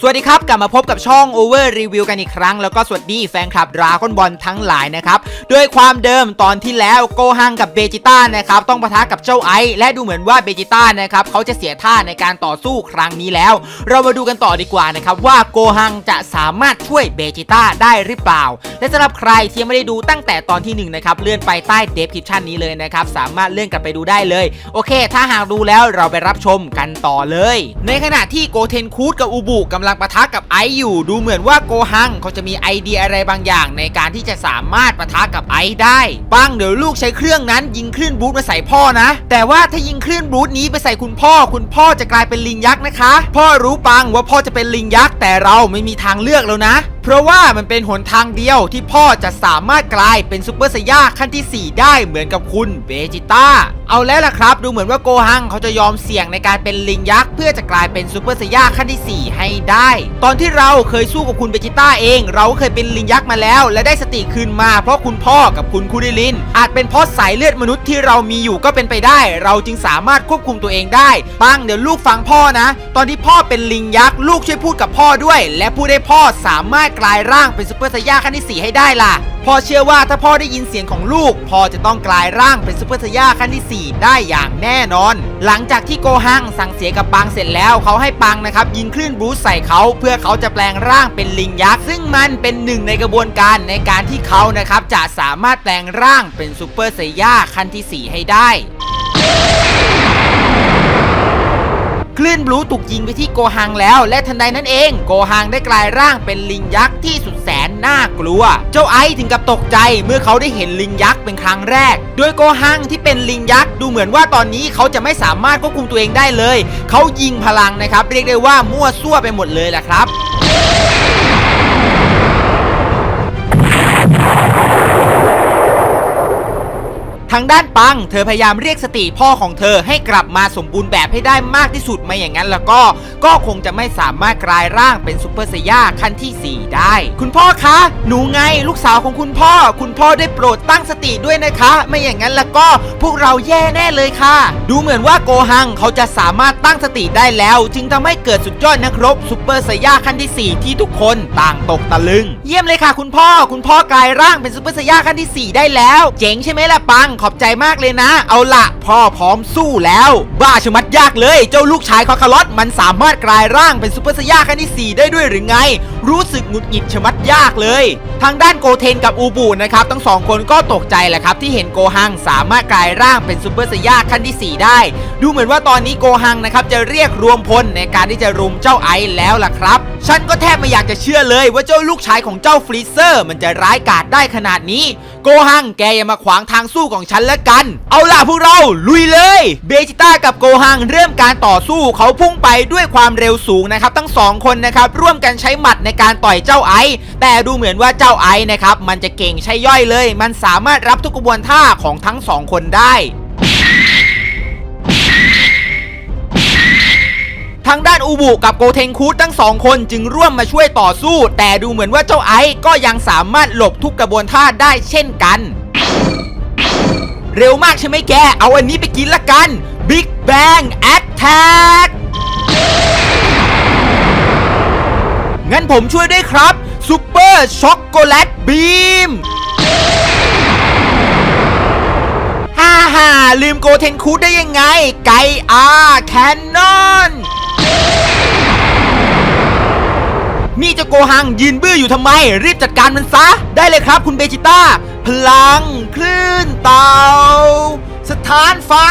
สวัสดีครับ กลับมาพบกับช่อง Over Review กันอีกครั้ง แล้วก็สวัสดีแฟนคลับดราก้อนบอลทั้งหลายนะครับ ด้วยความเดิมตอนที่แล้วโกฮังกับเบจิต้านะครับ ต้องปะทะกับเจ้าไอซ์และดูเหมือนว่าเบจิต้านะครับ เขาจะเสียท่าในการต่อสู้ครั้งนี้แล้ว เรามาดูกันต่อดีกว่านะครับ ว่าโกฮังจะสามารถช่วยเบจิต้าได้หรือเปล่า และสำหรับใครที่ยังไม่ได้ดูตั้งแต่ตอนที่หนึ่งนะครับเลื่อนไปใต้เดฟคริปชันนี้เลยนะครับสามารถเลื่อนกลับไปดูได้เลย โอเค ถ้าหากดูแล้วเราไปรับชมกันต่อเลย ในขณะที่โกเทนคูดกับอูบุกำลังปะทะกับไอซ์อยู่ ดูเหมือนว่าโกฮังเขาจะมีไอเดียอะไรบางอย่างในการที่จะสามารถปะทะกับไอซ์ได้ปังเดี๋ยวลูกใช้เครื่องนั้น ยิงคลื่นบูทมาใส่พ่อนะ แต่ว่าถ้ายิงคลื่นบูทนี้ไปใส่คุณพ่อ คุณพ่อจะกลายเป็นลิงยักษ์นะคะ พ่อรู้ปังว่าพ่อจะเป็นลิงยักษ์แต่เราไม่มีทางเลือกแล้วนะ เพราะว่ามันเป็นหนทางเดียวที่พ่อจะสามารถกลายเป็นซูเปอร์ไซย่าขั้นที่ 4 ได้เหมือนกับคุณเบจิต้าเอาแล้วล่ะครับ ดูเหมือนว่าโกฮังเขาจะยอมเสี่ยงในการเป็นลิงยักษ์เพื่อจะกลายเป็นซูเปอร์ไซย่าขั้นที่ 4 ให้ได้ตอนที่เราเคยสู้กับคุณเบจิต้าเอง เราก็เคยเป็นลิงยักษ์มาแล้ว และได้สติคืนมาเพราะคุณพ่อกับคุณคูริลิน อาจเป็นเพราะสายเลือดมนุษย์ที่เรามีอยู่ก็เป็นไปได้ เราจึงสามารถควบคุมตัวเองได้ปังเดี๋ยวลูกฟังพ่อนะ ตอนที่พ่อเป็นลิงยักษ์ลูกช่วยพูดกับพ่อด้วย และพูดให้พ่อสามารถกลายร่างเป็นซูเปอร์ไซย่าขั้นที่4ให้ได้ล่ะ พ่อเชื่อว่าถ้าพ่อได้ยินเสียงของลูก พ่อจะต้องกลายร่างเป็นซูเปอร์ไซย่าขั้นที่ 4 ได้อย่างแน่นอน หลังจากที่โกฮังสั่งเสียกับปังเสร็จแล้วเขาให้ปังนะครับยิงคลื่นบูสใส่เขาเพื่อเขาจะแปลงร่างเป็นลิงยักษ์ซึ่งมันเป็นหนึ่งในกระบวนการในการที่เขานะครับจะสามารถแปลงร่างเป็นซูเปอร์ไซย่าขั้นที่ 4 ให้ได้ คลื่นบลูถูกยิงไปที่โกฮังแล้ว และทันใดนั้นเอง โกฮังได้กลายร่างเป็นลิงยักษ์ที่สุดแสนน่ากลัว เจ้าไอซ์ถึงกับตกใจเมื่อเขาได้เห็นลิงยักษ์เป็นครั้งแรก โดยโกฮังที่เป็นลิงยักษ์ดูเหมือนว่าตอนนี้เขาจะไม่สามารถควบคุมตัวเองได้เลย เขายิงพลังนะครับ เรียกได้ว่ามั่วซั่วไปหมดเลยแหละครับางด้านปัง เธอพยายามเรียกสติพ่อของเธอให้กลับมาสมบูรณ์แบบให้ได้มากที่สุดไม่อย่างนั้นแล้วก็ก็คงจะไม่สามารถกลายร่างเป็นซูเปอร์ไซย่าขั้นที่ 4 ได้ คุณพ่อคะ หนูไงลูกสาวของคุณพ่อ คุณพ่อได้โปรดตั้งสติด้วยนะคะ ไม่อย่างนั้นแล้วก็พวกเราแย่แน่เลยค่ะ ดูเหมือนว่าโกฮังเขาจะสามารถตั้งสติได้แล้ว จึงทำให้เกิดสุดยอดนักรบซูเปอร์ไซย่าขั้นที่ 4 ที่ทุกคนต่างตกตะลึง เยี่ยมเลยค่ะ คุณพ่อคุณพ่อกลายร่างเป็นซูเปอร์ไซย่าขั้นที่ 4 ได้แล้ว เจ๋งใช่ไหมล่ะปังขอบใจมากเลยนะ เอาละพ่อพร้อมสู้แล้ว บ้าชะมัดยากเลย เจ้าลูกชายคอคาร์ลอตมันสามารถกลายร่างเป็นซูเปอร์ไซย่าขั้นที่ 4 ได้ด้วยหรือไง รู้สึกหงุดหงิดชะมัดยากเลย ทางด้านโกเทนกับอูบูนะครับทั้งสองคนก็ตกใจแหละครับ ที่เห็นโกฮังสามารถกลายร่างเป็นซูเปอร์ไซย่าขั้นที่ 4 ได้ ดูเหมือนว่าตอนนี้โกฮังนะครับจะเรียกรวมพลในการที่จะรุมเจ้าไอซ์แล้วล่ะครับ ฉันก็แทบไม่อยากจะเชื่อเลยว่าเจ้าลูกชายของเจ้าฟรีเซอร์ มันจะร้ายกาจได้ขนาดนี้ โกฮังแกอย่ามาขวางทางสู้ของฉันละกัน เอาล่ะพวกเราลุยเลย เบจิต้ากับโกฮังเริ่มการต่อสู้เขาพุ่งไปด้วยความเร็วสูงนะครับ ทั้งสองคนนะครับร่วมกันใช้หมัดในการต่อยเจ้าไอแต่ดูเหมือนว่าเจ้าไอนะครับมันจะเก่งใช่ย่อยเลย มันสามารถรับทุกกระบวนท่าของทั้งสองคนได้ ทางด้านอูบุกับโกเทงคูดทั้งสองคนจึงร่วมมาช่วยต่อสู้ แต่ดูเหมือนว่าเจ้าไอซ์ก็ยังสามารถหลบทุกกระบวนท่าได้เช่นกัน เร็วมากใช่ไหมแก เอาอันนี้ไปกินละกัน Big Bang Attack งั้นผมช่วยด้วยครับ Super Chocolate Beam ฮ่าฮ่าลืมโกเทนคูดได้ยังไง ไกอาแคนนอน นี่จะโกหังยืนบื้ออยู่ทำไม รีบจัดการมันซะ ได้เลยครับคุณเบจิต้า พลัง คลื่นเตาสถานฟ้า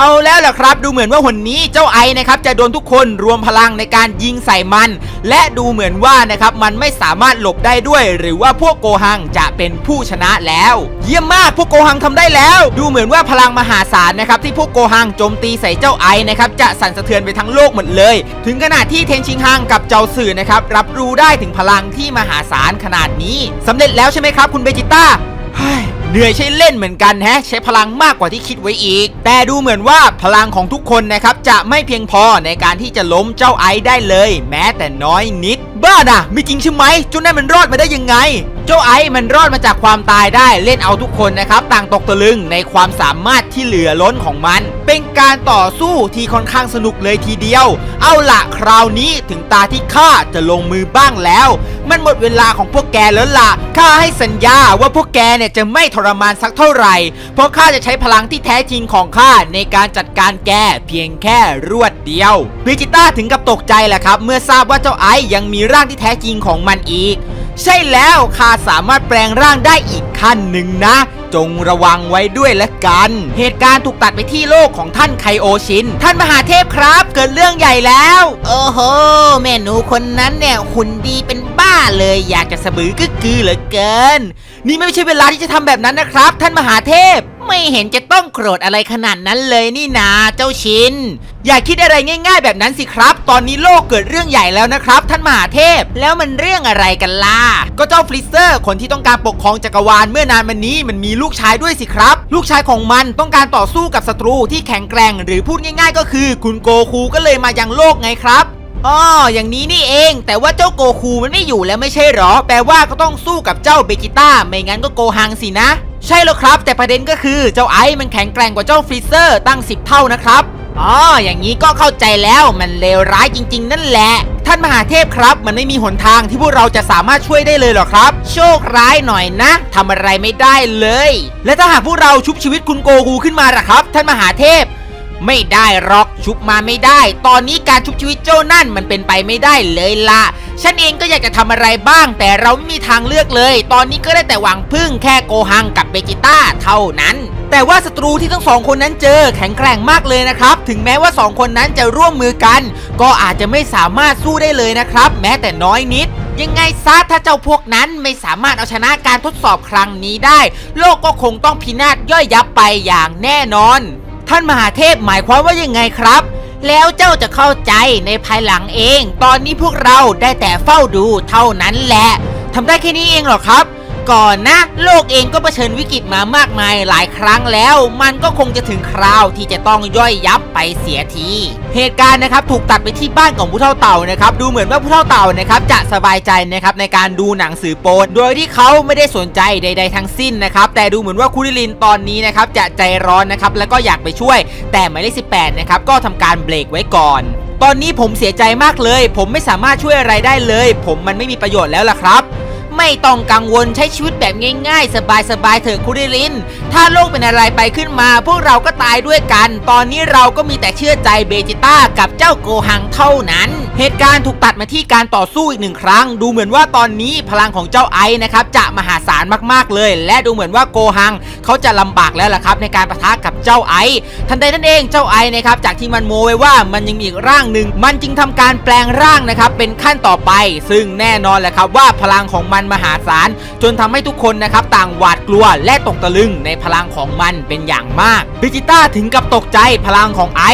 เอาแล้วล่ะครับ ดูเหมือนว่าหนนี้เจ้าไอนะครับจะโดนทุกคนรวมพลังในการยิงใส่มัน และดูเหมือนว่านะครับมันไม่สามารถหลบได้ด้วย หรือว่าพวกโกหังจะเป็นผู้ชนะแล้ว เยี่ยมมากพวกโกหังทำได้แล้ว ดูเหมือนว่าพลังมหาศาลนะครับที่พวกโกหังโจมตีใส่เจ้าไอนะครับจะสั่นสะเทือนไปทั้งโลกหมดเลย ถึงขนาดที่เทนชิงฮังกับเจ้าสื่อนะครับรับรู้ได้ถึงพลังที่มหาศาลขนาดนี้สำเร็จแล้วใช่ไหมครับ คุณเบจิต้า เหนื่อยใช้เล่นเหมือนกันแฮะใช้พลังมากกว่าที่คิดไว้อีก แต่ดูเหมือนว่าพลังของทุกคนนะครับจะไม่เพียงพอในการที่จะล้มเจ้าไอซ์ได้เลย แม้แต่น้อยนิด บ้าน่ะ ไม่จริงใช่ไหมเจ้านั่นมันรอดมาได้ยังไง เจ้าไอ้มันรอดมาจากความตายได้เล่นเอาทุกคนนะครับ ต่างตกตะลึงในความสามารถที่เหลือล้นของมัน เป็นการต่อสู้ที่ค่อนข้างสนุกเลยทีเดียว เอาละคราวนี้ถึงตาที่ข้าจะลงมือบ้างแล้ว มันหมดเวลาของพวกแกแล้วล่ะข้าให้สัญญาว่าพวกแกเนี่ยจะไม่ทรมานสักเท่าไหร่ เพราะข้าจะใช้พลังที่แท้จริงของข้าในการจัดการแกเพียงแค่รวดเดียวบิจิต้าถึงกับตกใจแหละครับ เมื่อทราบว่าเจ้าไอซ์ยังมีร่างที่แท้จริงของมันอีก ใช่แล้วข้าสามารถแปลงร่างได้อีกขั้นหนึ่งนะ จงระวังไว้ด้วยละกัน เหตุการณ์ถูกตัดไปที่โลกของท่านไคโอชิน ท่านมหาเทพครับ เกิดเรื่องใหญ่แล้ว โอ้โห แม่หนูคนนั้นเนี่ยหุ่นดีเป็น เลยอยากจะสะบือกึกกือเหลือเกิน นี่ไม่ใช่เวลาที่จะทำแบบนั้นนะครับ ท่านมหาเทพไม่เห็นจะต้องโกรธอะไรขนาดนั้นเลยนี่นาเจ้าชิน อย่าคิดอะไรง่าย ๆ แบบนั้นสิครับ ตอนนี้โลกเกิดเรื่องใหญ่แล้วนะครับ ท่านมหาเทพแล้วมันเรื่องอะไรกันล่ะก็เจ้าฟลิสเซอร์ คนที่ต้องการปกครองจักรวาลเมื่อนานมานี้มันมีลูกชายด้วยสิครับ ลูกชายของมันต้องการต่อสู้กับศัตรูที่แข็งแกร่ง หรือพูดง่าย ๆ ก็คือคุณโกคูก็เลยมายังโลกไงครับ อ๋ออย่างนี้นี่เอง แต่ว่าเจ้าโกคูมันไม่อยู่แล้วไม่ใช่หรอ แปลว่าก็ต้องสู้กับเจ้าเบจิต้า ไม่งั้นก็โกฮังสินะ ใช่แล้วครับ แต่ประเด็นก็คือเจ้าไอซ์มันแข็งแกร่งกว่าเจ้าฟรีเซอร์ตั้ง 10 เท่านะครับอ๋ออย่างนี้ก็เข้าใจแล้วมันเลวร้ายจริง ๆ นั่นแหละ ท่านมหาเทพครับ มันไม่มีหนทางที่พวกเราจะสามารถช่วยได้เลยหรอครับ โชคร้ายหน่อยนะทำอะไรไม่ได้เลย และถ้าหากพวกเราชุบชีวิตคุณโกคูขึ้นมาล่ะครับ ท่านมหาเทพ ไม่ได้หรอกชุบมาไม่ได้ ตอนนี้การชุบชีวิตเจ้านั่นมันเป็นไปไม่ได้เลยละฉันเองก็อยากจะทำอะไรบ้าง แต่เราไม่มีทางเลือกเลย ตอนนี้ก็ได้แต่หวังพึ่งแค่โกฮังกับเบจิต้าเท่านั้นแต่ว่าศัตรูที่ทั้งสองคนนั้นเจอแข็งแกร่งมากเลยนะครับ ถึงแม้ว่าสองคนนั้นจะร่วมมือกัน ก็อาจจะไม่สามารถสู้ได้เลยนะครับ แม้แต่น้อยนิด ยังไงซะถ้าเจ้าพวกนั้นไม่สามารถเอาชนะการทดสอบครั้งนี้ได้ โลกก็คงต้องพินาศย่อยยับไปอย่างแน่นอน ท่านมหาเทพหมายความว่ายังไงครับ แล้วเจ้าจะเข้าใจในภายหลังเอง ตอนนี้พวกเราได้แต่เฝ้าดูเท่านั้นแหละทำได้แค่นี้เองเหรอครับ ก่อนนะ โลกเองก็เผชิญวิกฤตมามากมายหลายครั้งแล้ว มันก็คงจะถึงคราวที่จะต้องย่อยยับไปเสียที เหตุการณ์นะครับถูกตัดไปที่บ้านของผู้เฒ่าเต่านะครับดูเหมือนว่าผู้เฒ่าเต่านะครับจะสบายใจนะครับในการดูหนังสือโป๊โดยที่เขาไม่ได้สนใจใด ๆ ทั้งสิ้นนะครับแต่ดูเหมือนว่าคุริลินตอนนี้นะครับจะใจร้อนนะครับแล้วก็อยากไปช่วย แต่หมายเลข18นะครับก็ทำการเบรกไว้ก่อนตอนนี้ผมเสียใจมากเลย ผมไม่สามารถช่วยอะไรได้เลย ผมมันไม่มีประโยชน์แล้วล่ะครับ ไม่ต้องกังวลใช้ชีวิตแบบง่ายๆ สบายๆเถอะคุริลิน ถ้าโลกเป็นอะไรไปขึ้นมา พวกเราก็ตายด้วยกัน ตอนนี้เราก็มีแต่เชื่อใจเบจิต้ากับเจ้าโกหังเท่านั้น เหตุการณ์ถูกตัดมาที่การต่อสู้อีกหนึ่งครั้ง ดูเหมือนว่าตอนนี้พลังของเจ้าไอซ์นะครับจะมหาศาลมากๆเลย และดูเหมือนว่าโกฮังเขาจะลำบากแล้วล่ะครับในการประทะกับเจ้าไอซ์ทันใดนั่นเองเจ้าไอซ์นะครับจากที่มันโมไว้ว่ามันยังมีอีกร่างหนึ่งมันจึงทำการแปลงร่างนะครับเป็นขั้นต่อไป ซึ่งแน่นอนแหละครับว่าพลังของมันมหาศาล จนทำให้ทุกคนนะครับต่างหวาดกลัวและตกตะลึงในพลังของมันเป็นอย่างมากบิจิต้าถึงกับตกใจพลังของไอ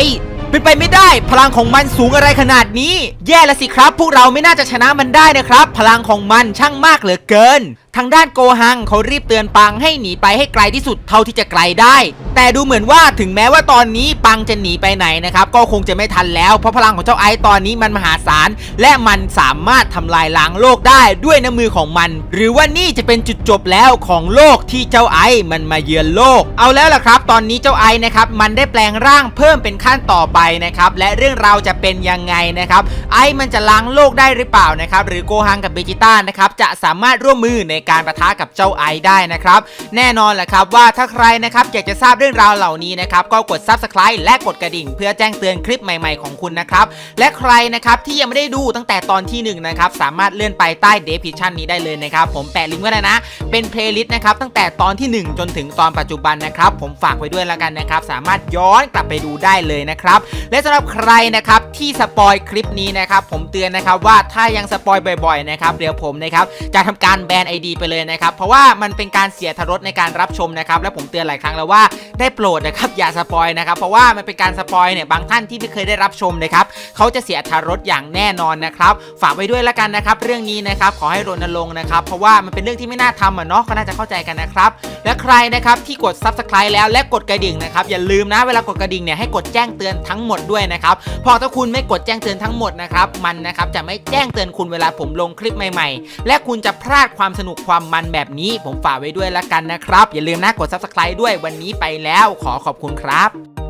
เป็นไปไม่ได้ พลังของมันสูงอะไรขนาดนี้ แย่ละสิครับ พวกเราไม่น่าจะชนะมันได้นะครับ พลังของมันช่างมากเหลือเกิน ทางด้านโกฮังเขารีบเตือนปังให้หนีไปให้ไกลที่สุดเท่าที่จะไกลได้ แต่ดูเหมือนว่าถึงแม้ว่าตอนนี้ปังจะหนีไปไหนนะครับก็คงจะไม่ทันแล้วเพราะพลังของเจ้าไอซ์ตอนนี้มันมหาศาลและมันสามารถทำลายล้างโลกได้ด้วยน้ำมือของมัน หรือว่านี่จะเป็นจุดจบแล้วของโลกที่เจ้าไอซ์มันมาเยือนโลก เอาแล้วล่ะครับ ตอนนี้เจ้าไอซ์นะครับมันได้แปลงร่างเพิ่มเป็นขั้นต่อไปนะครับและเรื่องราวจะเป็นยังไงนะครับไอซ์มันจะล้างโลกได้หรือเปล่านะครับหรือโกฮังกับเบจิต้านะครับจะสามารถร่วมมือในการประทะกับเจ้าไอได้นะครับ แน่นอนแหละครับว่าถ้าใครนะครับอยากจะทราบเรื่องราวเหล่านี้นะครับก็กด subscribe และกดกระดิ่ง เพื่อแจ้งเตือนคลิปใหม่ๆของคุณนะครับและใครนะครับที่ยังไม่ได้ดูตั้งแต่ตอนที่หนึ่งนะครับสามารถเลื่อนไปใต้ description นี้ได้เลยนะครับผมแปะลิงก์ไว้แล้วนะ เป็นเพลย์ลิสต์นะครับตั้งแต่ตอนที่ 1 จนถึงตอนปัจจุบันนะครับผมฝากไว้ด้วยแล้วกันนะครับสามารถย้อนกลับไปดูได้เลยนะครับและสำหรับใครนะครับที่สปอยคลิปนี้นะครับผมเตือนนะครับว่าถ้ายังสปอยบ่อยๆนะครับเดี๋ยวผมนะครับจะทำการแบน ID ไปเลยนะครับเพราะว่ามันเป็นการเสียทรสในการรับชมนะครับและผมเตือนหลายครั้งแล้วว่าได้โปรดนะครับอย่าสปอยนะครับเพราะว่ามันเป็นการสปอยเนี่ยบางท่านที่ไม่เคยได้รับชมนะครับเขาจะเสียอรรถรสอย่างแน่นอนนะครับฝากไว้ด้วยละกันนะครับเรื่องนี้นะครับขอให้รณรงค์นะครับเพราะว่ามันเป็นเรื่องที่ไม่น่าทำอะเนาะก็น่าจะเข้าใจกันนะครับและใครนะครับที่กด subscribe แล้วและกดกระดิ่งนะครับอย่าลืมนะเวลากดกระดิ่งเนี่ยให้กดแจ้งเตือนทั้งหมดด้วยนะครับเพอถ้าคุณไม่กดแจ้งเตือนทั้งหมดนะครับมันนะครับจะไม่แจ้งเตือนคุณเวลาผมลงคลิปใหม่ๆ และคุณจะพลาดความสนุกความมันแบบนี้ผมฝากไว้ด้วยละกันนะครับ อย่าลืมนะกด subscribe ด้วยวันนี้ไปแล้วขอขอบคุณครับ